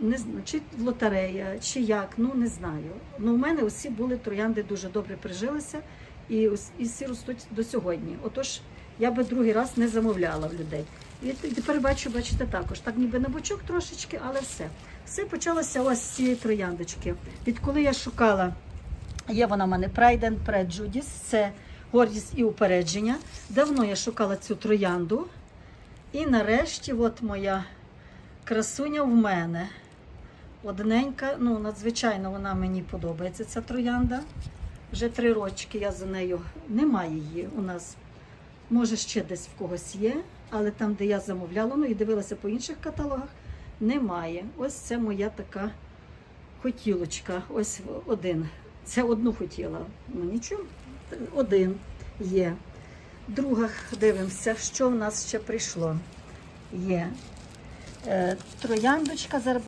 не знаю, чи лотерея, чи як, ну не знаю. Ну, у мене усі були троянди дуже добре прижилися і, і всі ростуть до сьогодні. Отож, я би другий раз не замовляла в людей. І тепер бачу, бачите, також. Так ніби на бочок трошечки, але все. Все почалося ось з цієї трояндочки. Відколи я шукала, є вона в мене Pride and Prejudice, це гордість і упередження. Давно я шукала цю троянду. І нарешті, от моя красуня в мене. Одненька, ну, надзвичайно вона мені подобається, ця троянда. Вже три рочки я за нею. Немає її у нас. Може, ще десь в когось є, але там, де я замовляла, ну і дивилася по інших каталогах, немає. Ось це моя така хотілочка. Ось один. Це одну хотіла. Ну нічого, один є. Друга, дивимося, що в нас ще прийшло. Є е, трояндочка. Зараз